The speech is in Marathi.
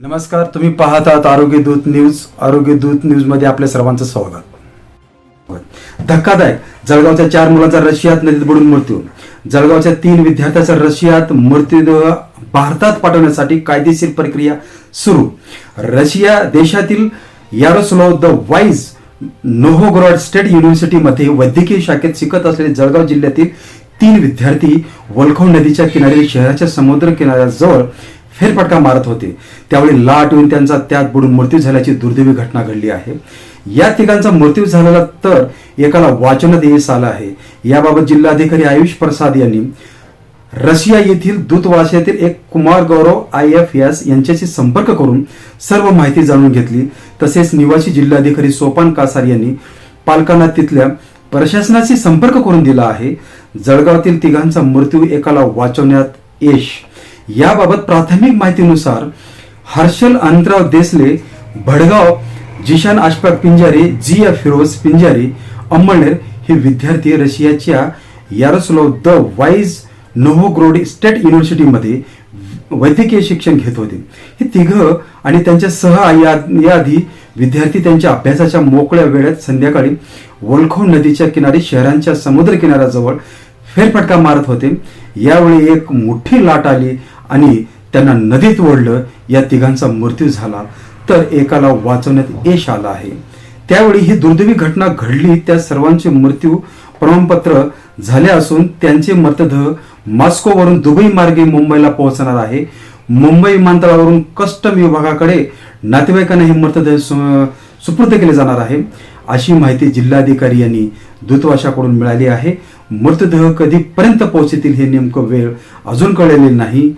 नमस्कार तुम्ही पाहत आहात आरोग्य दूत न्यूज. आरोग्य दूत न्यूजमध्ये आपल्या सर्वांचं स्वागत. धक्कादायक. जळगावच्या चार मुलांचा रशियात नदीत बुडून मृत्यू. जळगावच्या तीन विद्यार्थ्यांचा रशियात मृत्यूदेह भारतात पाठवण्यासाठी कायदेशीर प्रक्रिया सुरू. रशिया देशातील Yaroslav the Wise Novgorod State युनिव्हर्सिटीमध्ये वैद्यकीय शाखेत शिकत असलेले जळगाव जिल्ह्यातील तीन विद्यार्थी वलखव नदीच्या किनारी शहराच्या समुद्र किनाऱ्याजवळ फेरफटका मारत होते. त्यावेळी लाट येऊन त्यांचा त्यात बुडून मृत्यू झाल्याची दुर्दैवी घटना घडली आहे. या तिघांचा मृत्यू झालेला तर एकाला वाचनात येस आलं आहे. याबाबत जिल्हाधिकारी आयुष प्रसाद यांनी रशिया येथील दूतवासातील एक Kumar Gaurav I F S यांच्याशी संपर्क करून सर्व माहिती जाणून घेतली. तसेच निवासी जिल्हाधिकारी सोपान कासार यांनी पालकांना तिथल्या प्रशासनाशी संपर्क करून दिला आहे. जळगावातील तिघांचा मृत्यू एकाला वाचवण्यात यश याबाबत प्राथमिक माहितीनुसार हर्षल अनंतराव देसले भडगाव जिशान आशपाक पिंजारी जी फिरोज पिंजारी अंमळनेर हे विद्यार्थी रशियाच्या Yaroslav the Wise Novgorod State युनिव्हर्सिटीमध्ये वैद्यकीय शिक्षण घेत होते. हे तिघं आणि त्यांच्या सह या याआधी विद्यार्थी त्यांच्या अभ्यासाच्या मोकळ्या वेळेत संध्याकाळी वलखो नदीच्या किनारी शहरांच्या समुद्र किनाऱ्याजवळ फेरफटका मारत होते. यावेळी एक मोठी लाट आली आणि त्यांना नदीत ओढलं या तिघांचा मृत्यू झाला. तर एकाला वाचवण्यात यश आलं आहे. त्यावेळी ही दुर्दैवी घटना घडली. त्या सर्वांचे मृत्यू प्रमाणपत्र झाले असून त्यांचे मृतदेह मॉस्कोवरून दुबई मार्गे मुंबईला पोहोचणार आहे. मुंबई विमानतळावरून कस्टम विभागाकडे नातेवाईकांना हे मृतदेह सुपूर्द केले जाणार आहे. अशी माहिती जिल्हाधिकारी यांनी दूतावासाकडून मिळाली आहे. मृतदेह कधीपर्यंत पोहोचतील हे नेमकं वेळ अजून कळलेली नाही.